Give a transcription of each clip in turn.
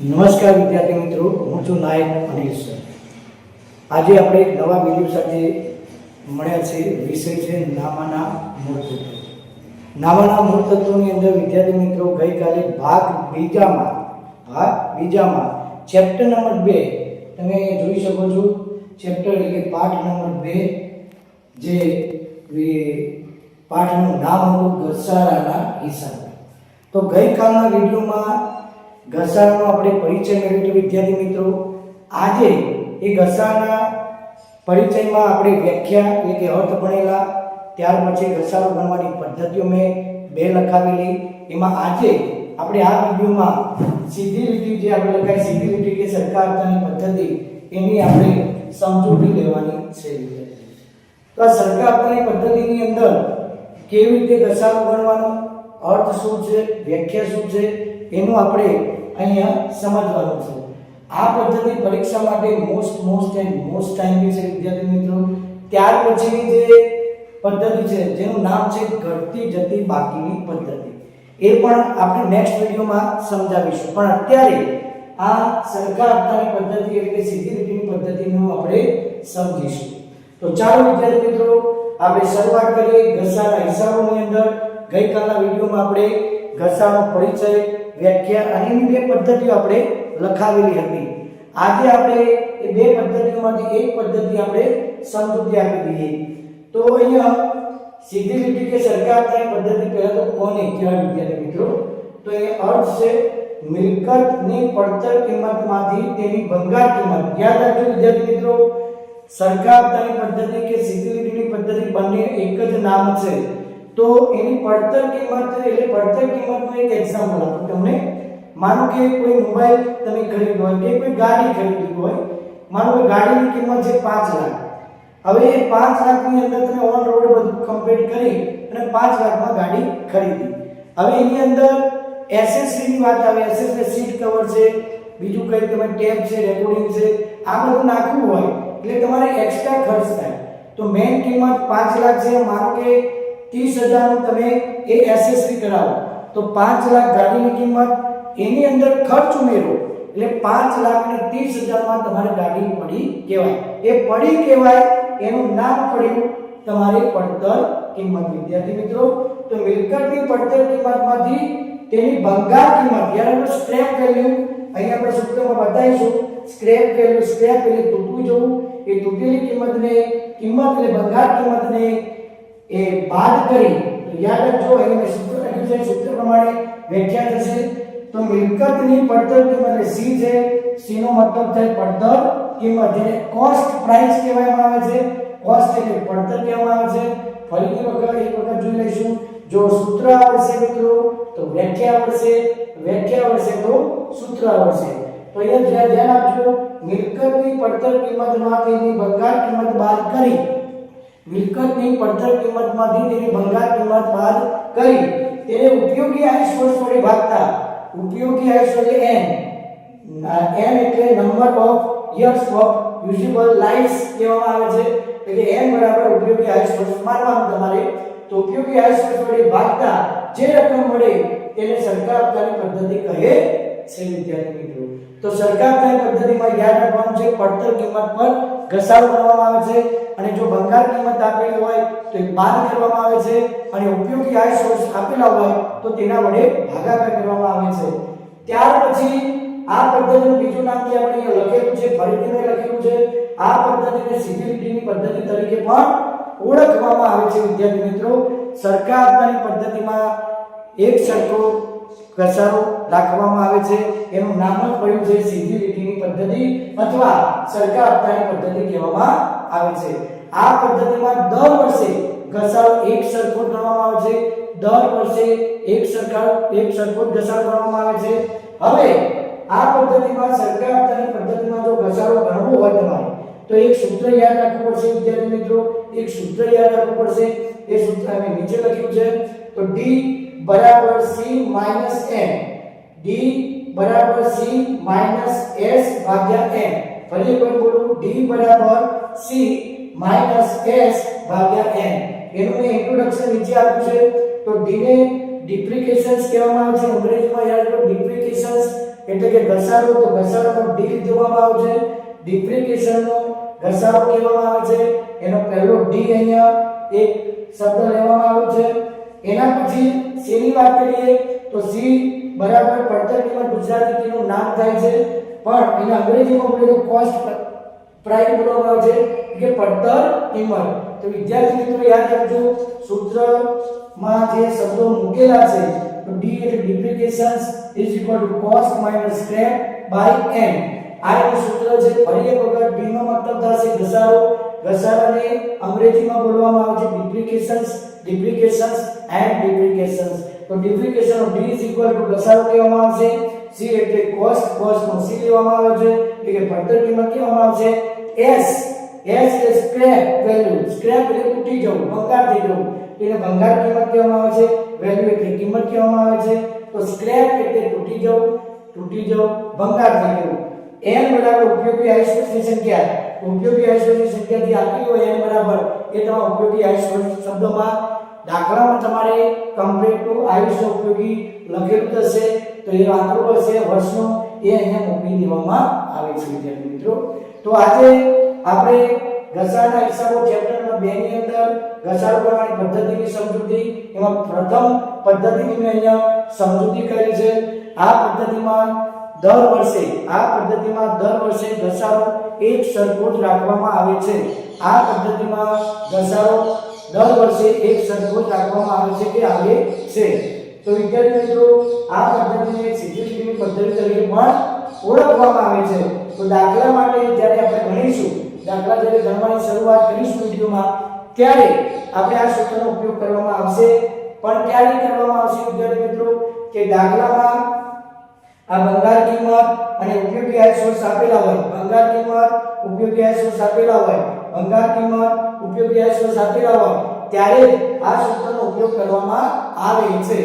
નમસ્કાર વિદ્યાર્થી મિત્રો, હું છું નાયક અનિલ આજે આપણે એક નવા વીડિયો સાથે મળ્યા છે વિષય છે નામાના મૂળ નામાના મૂળતત્વની અંદર વિદ્યાર્થી મિત્રો, ગઈકાલે ભાગ બીજામાં ભાગ બીજામાં ચેપ્ટર નંબર બે તમે જોઈ શકો છો. ચેપ્ટર એટલે પાઠ નંબર બે, જે પાઠનું નામ હતું ઘસારાના હિસાબ. તો ગઈકાલના વિડીયોમાં ઘસારાનો આપણે પરિચય મેળવ્યો વિદ્યાર્થી મિત્રો. આજે એ ઘસારાના પરિચયમાં આપણે વ્યાખ્યા એટલે કે અર્થ ભણેલા, ત્યાર પછી ઘસારો ગણવાની પદ્ધતિઓ મેં બે લખાવેલી. એમાં આજે આપણે આ વિડીયોમાં સીધી લીટી જે આપણે લખાય, સીધી લીટી કે સરકાર આપતાની પદ્ધતિ, એની આપણે સમજૂતી લેવાની છે. તો આ સરકાર આપતાની પદ્ધતિની અંદર કેવી રીતે ઘસારો ગણવાનો અર્થ શું છે, વ્યાખ્યા શું છે, એનું આપણે અહીંયા સમજવાનું છે. આ પદ્ધતિ પરીક્ષા માટે મોસ્ટ મોસ્ટ એન્ડ મોસ્ટ ટાઈમની છે, વિદ્યાર્થી મિત્રો. ત્યાર પછીની જે પદ્ધતિ છે, જેનું નામ છે ઘટતી જતી બાકીની પદ્ધતિ. એ પણ આપણે નેક્સ્ટ વિડીયોમાં સમજાવીશું. પણ અત્યારે આ સરકાર આપતાની પદ્ધતિ એટલે સીધી રીતની પદ્ધતિનું આપણે સમજીશું. તો ચાલો વિદ્યાર્થી મિત્રો, આપણે શરૂઆત કરીએ ઘસારા હિસાબોની અંદર. ગઈકાલના વિડીયોમાં આપણે ઘસારાનો પરિચય વ્યાખ્યા અને એની બે પદ્ધતિઓ આપણે લખાવેલી હતી. આજે આપણે એ બે પદ્ધતિઓમાંથી એક પદ્ધતિ આપણે સમજૂતી આપી દઈએ. તો અહીંયા સીધી લીટી કે સરકાર આપતાની પદ્ધતિ પહેલા તો કોને કહેવાય વિદ્યાર્થી મિત્રો? તો એ અર્થ છે, મિલકતની પડતર કિંમતમાંથી તેની ભંગાર કિંમત. યાદ રાખજો વિદ્યાર્થી મિત્રો, સરકાર આપતાની પદ્ધતિ કે સીધી લીટીની પદ્ધતિ બંને એક જ નામ છે. તો એની પડતર કિંમત, એટલે પડતર કિંમતનું એક એક્ઝામ્પલ આપું તમને માનો કે કોઈ મોબાઈલ તમે ખરીદ્યો હોય, કે કોઈ ગાડી ખરીદી હોય, માનો કે ગાડીની કિંમત છે પાંચ લાખ. હવે એ પાંચ લાખની અંદર તમે ઓન રોડ બધું કમ્પ્લીટ કરી અને પાંચ લાખમાં ગાડી ખરીદી. હવે એની અંદર એસએસસીની વાત આવે એસએસસી સીટ કવર છે, બીજું કંઈ તમે ટેપ છે રેકોર્ડિંગ છે, આ બધું નાખવું હોય, એટલે તમારે એક્સ્ટ્રા ખર્ચ થાય. તો મેઇન કિંમત પાંચ લાખ છે, માનો કે 30000 હજારનું તમે એ એસએસડી કરાવો. તો પાંચ લાખ ગાડીની કિંમત એની અંદર ખર્ચ ઉમેરો. એટલે પાંચ લાખ ને ત્રીસ હજારમાં તમારે ગાડી પડી કહેવાય. એ પડી કહેવાય, એનું નામ પડ્યું તમારી પડતર કિંમત. વિદ્યાર્થી મિત્રો, તો મિલકતની પડતર કિંમતમાંથી તેની ભંગાર કિંમત, જ્યારે આપણે સ્ક્રેપ વેલ્યુ અહીં આપણે સૂત્રમાં બતાવીશું સ્ક્રેપ વેલ્યુ સ્ક્રેપ વેલ્યુ તૂટવું જવું. એ તૂટેલી કિંમતને, કિંમત એટલે ભંગાર કિંમતને એ બાદ કરી, તો યાદ રાખજો અહીં મેં સૂત્ર લખ્યું છે, સૂત્ર પ્રમાણે વ્યાખ્યા થશે. તો મિલકતની પડતર કિંમત એટલે સી છે સી નો મતલબ થાય પડતર કિંમત, જેને કોસ્ટ પ્રાઇસ કહેવામાં આવે છે. કોસ્ટ એટલે પડતર કહેવામાં આવે છે. ફરીથી વખત, એક વખત જોઈ લઈશું. જો સૂત્ર આવડશે મિત્રો, તો વ્યાખ્યા આવડશે. વ્યાખ્યા આવડશે તો સૂત્ર આવડશે. તો અહીંયા ધ્યાન ધ્યાન આપજો, મિલકતની પડતર કિંમતમાંથી એની ભંગાર કિંમત બાદ કરી મિલકતની પડતર કિંમતમાંથી તેની ભંગાર કિંમત બાદ કરી તેને ઉપયોગી આયુષ વર્ષ વડે ભાગતા. ઉપયોગી આયુષ એટલે n. n એટલે number of years of usable lifes કહેવામાં આવે છે. એટલે n બરાબર ઉપયોગી આયુષ વર્ષ માનવાનું તમારે. તો ઉપયોગી આયુષ વર્ષ વડે ભાગતા જે રકમ મળે તેને સરકાર આપતાની પદ્ધતિ કહે છે, વિદ્યાર્થી મિત્રો. તો સરકાર આપતાની પદ્ધતિમાં યાદ રાખવાનું છે, પડતર કિંમત પર ઘસારો કરવામાં આવે છે. અને જો ભંગાર કિંમત આપેલી હોય તો એ બાદ કરવામાં આવે છે અને ઉપયોગી આય સોર્સ આપેલા હોય તો તેના વડે ભાગાકાર કરવામાં આવે છે. ત્યાર પછી આ પદ્ધતિનું બીજું નામ જે આપણે અહીંયા લખેલું છે, ફરીથી મેં લખેલું છે. આ પદ્ધતિને સીધી લીટીની પદ્ધતિ તરીકે પણ ઓળખવામાં આવે છે, વિદ્યાર્થી મિત્રો. સરકાર આપવાની પદ્ધતિમાં એક સરખો ઘસારો રાખવામાં આવે છે. એનું નામ જ પડ્યું છે સીધી લીટીની પદ્ધતિ અથવા સરકાર આપતાની પદ્ધતિ કહેવામાં આવે છે. આ પદ્ધતિમાં દર વર્ષે ઘસારો એક સરખો ગણવામાં આવે છે. દર વર્ષે એક સરખા એક સરખો ઘસારો ગણવામાં આવે છે. હવે આ પદ્ધતિમાં સરકાર આપતાની પદ્ધતિમાં જો ઘસારો ગણવો હોય તમારે, તો એક સૂત્ર યાદ રાખવું પડશે, વિદ્યાર્થી મિત્રો. એક સૂત્ર યાદ રાખવું પડશે. એ સૂત્ર અમે નીચે લખ્યું છે. તો d બરાબર c માઇનસ n. D બરાબર c માઇનસ s ભાગ્યા n. ફરી એકવાર બોલું. D બરાબર c. s n એનું. મેં ઇન્ટ્રોડક્શન નીચે આપ્યું છે. તો d ને ડિપ્રિકેશન્સ કહેવામાં આવે છે. અંગ્રેજીમાં યાદ રાખો ડિપ્રિકેશન્સ એટલે કે ઘસારો, તો ઘસારોનો ડી દેવામાં છે. ડિપ્રિકેશનનો ઘસારો કહેવામાં આવે છે. એનો પહેલો ડી અહીંયા એક શબ્દ લેવામાં આવ્યો છે. એના પછી સીની વાત કરીએ, તો સી બરાબર પડતર કિંમત ગુજરાતી કીનું નામ થાય છે. પણ એના અંગ્રેજીમાં બોલે તો કોસ્ટ પ્રાઇસ બોલવામાં આવે છે કે પડતર કિંમત તો વિદ્યાર્થી મિત્રો, યાદ રાખજો, સૂત્રમાં જે શબ્દો મૂકેલા છે, તો ડી એટલે depreciations is equal to cost minus scrap by N આ એનું સૂત્ર છે, ફરી એક વખત ડી નો મતલબ થશે ઘસારો. ઘસારાને અંગ્રેજીમાં બોલવામાં આવે છે ડિપ્રિકેશન્સ ડિપ્રિકેશન્સ એન્ડ ડિપ્રિકેશન્સ તો depreciation of D is equal to ઘસારો કહેવામાં આવશે. સી એટલે કોસ્ટ કોસ્ટ નો સી લેવામાં આવે છે. એટલે કે પડતર કિંમત કહેવામાં આવશે? એસ એસ એટલે સ્ક્રેપ વેલ્યુ સ્ક્રેપ એટલે તૂટી જવું, ભંગાર થઈ જવું. એટલે ભંગાર કિંમત કહેવામાં આવે છે? વેલ્યુ એટલે કિંમત કહેવામાં આવે છે? તો સ્ક્રેપ એટલે તૂટી જવું તૂટી જવું, ભંગાર થઈ જવું. N બરાબર ઉપયોગી આયુષ્યની સંખ્યા ઉપયોગી આયુષ્યની સંખ્યા જે આપી હોય n બરાબર, એ તમારા ઉપયોગી આયુષ્ય શબ્દોમાં દાખલામાં તમારે કમ્પ્લીટ ટુ આયુષ્ય ઉપયોગી લખેલું થશે તો એ આંકડો હશે વર્ષનો એ અહીંયા મૂકી દેવામાં આવે છે, વિદ્યાર્થી મિત્રો. તો આજે આપણે ઘસારાના હિસાબો ચેપ્ટર નંબર 2 ની અંદર ઘસારો કરવાની પદ્ધતિની સમજૂતી, એમાં પ્રથમ પદ્ધતિની મેં અહીંયા સમજૂતી કરી છે. આ પદ્ધતિમાં દર વર્ષે, આ પદ્ધતિમાં દર વર્ષે ઘસારો એક સરખો જ રાખવામાં આવે છે. આ પદ્ધતિમાં ઘસારો દર વર્ષે એક સરખો જ રાખવામાં આવે છે કે આવે છે. તો વિદ્યાર્થી મિત્રો, આ પદ્ધતિને લીટીની પદ્ધતિ તરીકે પણ ઓળખવામાં આવે છે. તો દાખલા માટે જ્યારે આપણે ભણીશું, દાખલા જ્યારે ગણવાની શરૂઆત કરીશું વિડીયોમાં, ત્યારે આપણે આ સૂત્રનો ઉપયોગ કરવામાં આવશે. પણ ક્યારે કરવામાં આવશે વિદ્યાર્થી મિત્રો? કે દાખલામાં આ ભંગાર કિંમત અને ઉપયોગી આય સોર્સ આપેલા હોય ભંગાર કિંમત ઉપયોગી આય સોર્સ આપેલા હોય ભંગાર કિંમત ઉપયોગી આય સોર્સ આપેલા હોય, ત્યારે આ સૂત્રનો ઉપયોગ કરવામાં આવે છે.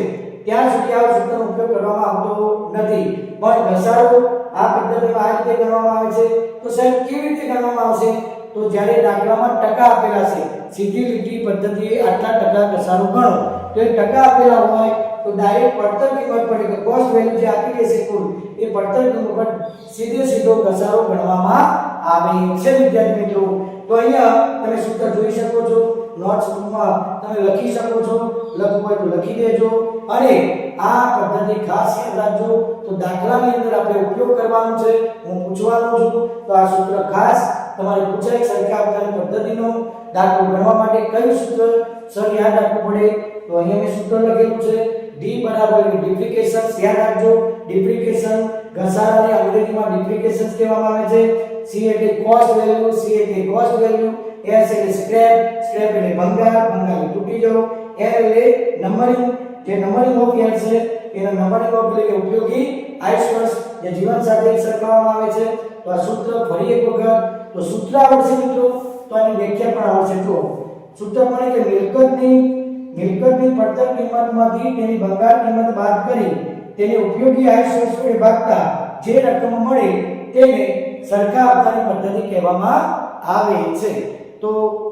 ત્યાં સુધી આ સૂત્રનો ઉપયોગ કરવામાં આવતો નથી. પણ ઘસારો આ પદ્ધતિમાં આ રીતે ગણવામાં આવે છે. તો સાહેબ, કેવી રીતે ગણવામાં આવશે? તો જ્યારે દાખલામાં ટકા આપેલા છે, સીધી લીટી પદ્ધતિએ આટલા ટકા ઘસારો ગણો. તો એ ટકા આપેલા હોય, તો ડાયરેક્ટ પડતર કિંમત પર કે કોસ્ટ વેલ્યુ જે આપી દેશે કુલ, એ પડતર કિંમત પર સીધે સીધો ઘસારો ગણવામાં આવે છે, વિદ્યાર્થી મિત્રો. તો અહીંયા તમે સૂત્ર જોઈ શકો છો નોટ્સ બુકમાં તમે લખી શકો છો. લખવું હોય તો લખી દેજો. અને આ પદ્ધતિ ખાસ યાદ રાખજો. તો દાખલાની અંદર આપણે ઉપયોગ કરવાનો છે. હું પૂછવાનો છું. તો આ સૂત્ર ખાસ તમારે પૂછાય સરખા આપવાની પદ્ધતિનો. દાખલો ગણવા માટે કયું સૂત્ર સર યાદ રાખવું પડે? તો અહીંયા મેં સૂત્ર લખેલું છે. ડી બરાબર ડિફ્રિકેશન યાદ રાખજો. ડિફ્રિકેશન ઘસારાને અંગ્રેજીમાં ડિફ્રિકેશન કહેવામાં આવે છે. સી એટલે કોસ્ટ વેલ્યુ સી એટલે કોસ્ટ વેલ્યુ એસ એટલે સ્ક્રેપ સ્ક્રેપ એટલે ભંગાર ભંગાર તૂટી જવું. એર એટલે નંબરિંગ જે નંબરિંગ ઓફ યર છે? એનો નંબરિંગ ઓફ એટલે કે ઉપયોગી આયુષ્ય જે જીવન સાથે સરખાવવામાં આવે છે. તો આ સૂત્ર ફરી એક વખત. તો સૂત્ર આવડશે મિત્રો? તો આની વ્યાખ્યા પણ આવડશે. તો સૂત્ર પણ કે મિલકતની મિલકતની પડતર કિંમતમાંથી તેની ભંગાર કિંમત બાદ કરી તેને ઉપયોગી આયુષ્ય વડે ભાગતા જે રકમ મળે તેને સરખા આપવાની પદ્ધતિ કહેવામાં આવે છે. તો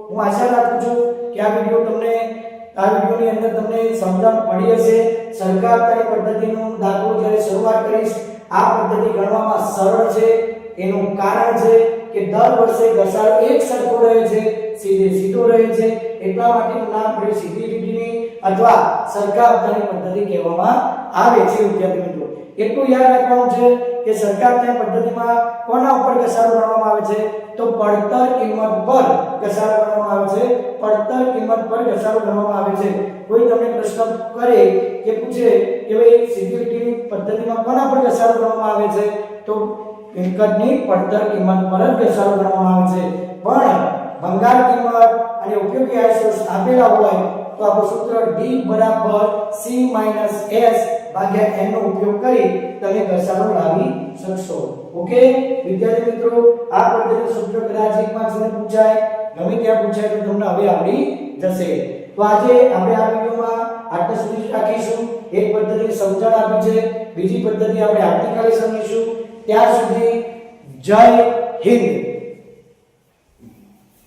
હું આશા રાખું છું કે આ વીડિયો તમને આ વિડિયોની અંદર તમને સમજણ પડી હશે. આપવાની પદ્ધતિનું દાખલો જ્યારે શરૂઆત કરીશ, આ પદ્ધતિ ગણવામાં સરળ છે. એનું કારણ છે કે દર વર્ષે ઘસારો એક સરખો રહે છે, સીધે સીધો રહે છે. એટલા માટે નામ સીધી લીટીની અથવા આપવાની પદ્ધતિ કહેવામાં આવે છે વિદ્યાર્થી એટલું યાદ રાખવાનું છે કે સરકાર આપવાની પદ્ધતિમાં કોના ઉપર ઘસારો ગણવામાં આવે છે? તો પડતર કિંમત પર ઘસારો ગણવામાં આવે છે. પડતર કિંમત પર ઘસારો ગણવામાં આવે છે. કોઈ તમને પ્રશ્ન કરે કે પૂછે કે ભાઈ સીધી પદ્ધતિમાં કોના પર ઘસારો ગણવામાં આવે છે? તો મિલકતની પડતર કિંમત પર જ ઘસારો ગણવામાં આવે છે. પણ ભંગાર કિંમત અને ઉપયોગી આયુષ્ય આપેલા હોય તો આપણું સૂત્ર ડી બરાબર સી માઇનસ S ભાગ્યા n નો ઉપયોગ કરી તમે ઘસારો લાવી શકશો. ઓકે? વિદ્યાર્થી મિત્રો, આ પ્રકારનો સૂત્ર કદાચ એક માર્ક્સને પૂછાય. ગમે ત્યાં પૂછાય તો તમને હવે આવડી જશે. તો આજે આપણે આ વિડિયોમાં આટલા સુધી રાખીશું. એક પદ્ધતિની સમજણ આપી છે. બીજી પદ્ધતિ આપણે આવતીકાલે સમજીશું. ત્યાં સુધી જય હિન્દ.